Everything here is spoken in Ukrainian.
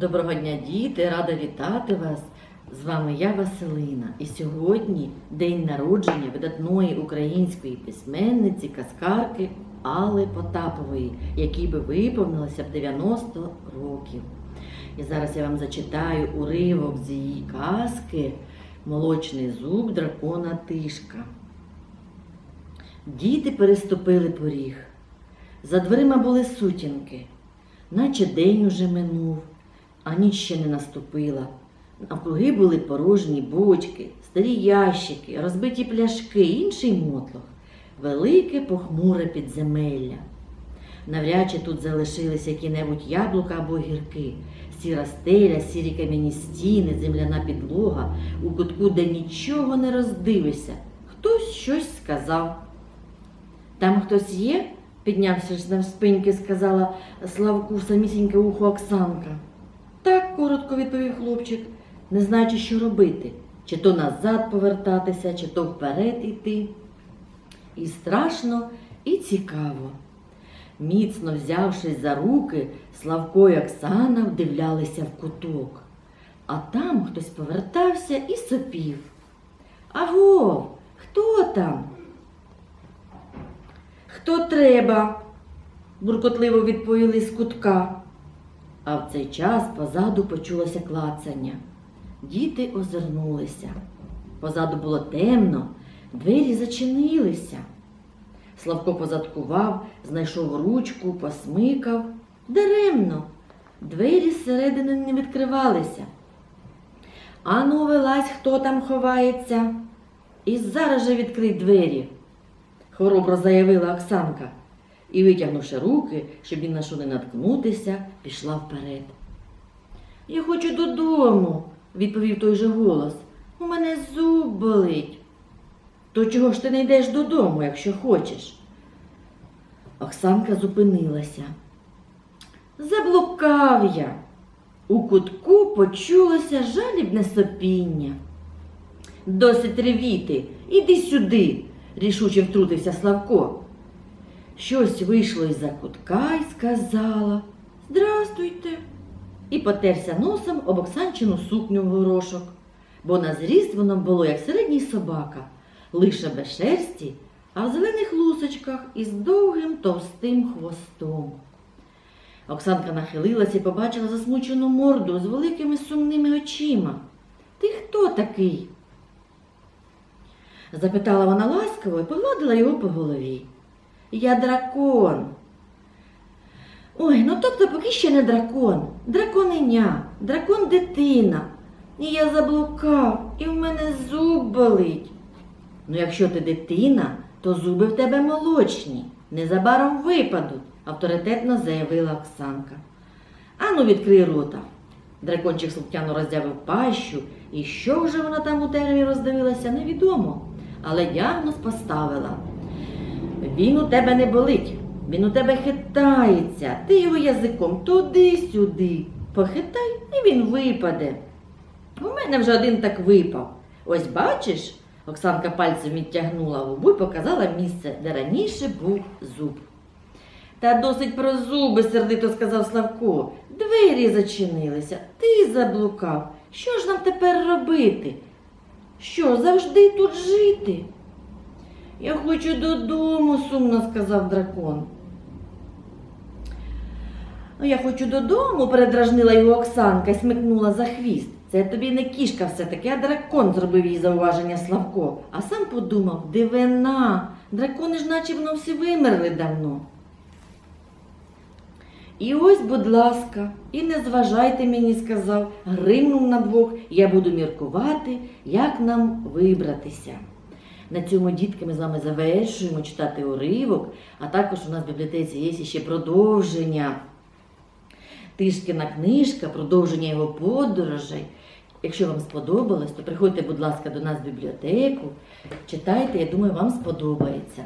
Доброго дня, діти! Рада вітати вас! З вами я Василина. І сьогодні день народження видатної української письменниці, казкарки Алли Потапової, якій би виповнилося б 90 років. І зараз я вам зачитаю уривок з її казки Молочний зуб дракона Тишка. Діти переступили поріг. За дверима були сутінки, наче день уже минув, а ніч ще не наступила. Навкруги були порожні бочки, старі ящики, розбиті пляшки, інший мотлох, велике похмуре підземелля. Навряд чи тут залишились які-небудь яблука або гірки, сіра стеля, сірі кам'яні стіни, земляна підлога, у кутку, де нічого не роздивишся. Хтось щось сказав. Там хтось є? піднявся ж навспиньки, сказала Славку самісіньке ухо Оксанка. Коротко відповів хлопчик, не знаючи, що робити, чи то назад повертатися, чи то вперед іти. І страшно, і цікаво. Міцно взявшись за руки, Славко і Оксана вдивлялися в куток. А там хтось повертався і сопів. Аго, хто там? Хто треба? буркотливо відповіли з кутка. А в цей час позаду почулося клацання. Діти озирнулися. Позаду було темно, двері зачинилися. Славко позадкував, знайшов ручку, посмикав. Даремно. Двері зсередини не відкривалися. Ану, вилазь, хто там ховається. І зараз же відкрий двері, хоробро заявила Оксанка і, витягнувши руки, щоб ні на що не наткнутися, пішла вперед. Я хочу додому, відповів той же голос. У мене зуб болить. То чого ж ти не йдеш додому, якщо хочеш? Оксанка зупинилася. Заблукав я. У кутку почулося жалібне сопіння. Досить ревіти, іди сюди, рішуче втрутився Славко. Щось вийшло із-за кутка і сказала Здрастуйте. І потерся носом об Оксанчину сукню в горошок, бо на зріст воно було, як середній собака, лише без шерсті, а в зелених лусочках із довгим товстим хвостом. Оксанка нахилилась і побачила засмучену морду з великими сумними очима. Ти хто такий? запитала вона ласково і погладила його по голові. Я дракон. Ой, ну тобто поки ще не дракон, драконеня, дракон дитина. І я заблукав, і в мене зуб болить. Ну, якщо ти дитина, то зуби в тебе молочні, незабаром випадуть, авторитетно заявила Оксанка. Ану, відкрий рота. Дракончик слухняно роздявив пащу, і що вже вона там у темряві роздивилася, невідомо, але діагноз поставила. Він у тебе не болить, він у тебе хитається, ти його язиком туди-сюди. Похитай, і він випаде. У мене вже один так випав. Ось бачиш, Оксанка пальцем відтягнула губу і показала місце, де раніше був зуб. Та досить про зуби, сердито сказав Славко. Двері зачинилися, ти заблукав. Що ж нам тепер робити? Що, завжди тут жити? Я хочу додому, сумно сказав дракон. Ну, я хочу додому, передражнила його Оксанка і смикнула за хвіст. Це тобі не кішка все-таки, а дракон зробив їй зауваження Славко. А сам подумав, дивина, дракони ж наче воно всі вимерли давно. І ось, будь ласка, і не зважайте мені, сказав, гримнув на двох, я буду міркувати, як нам вибратися. На цьому дітки ми з вами завершуємо читати уривок, а також у нас в бібліотеці є ще продовження. Тишкіна книжка, продовження його подорожей. Якщо вам сподобалось, то приходьте, будь ласка, до нас в бібліотеку, читайте, я думаю, вам сподобається.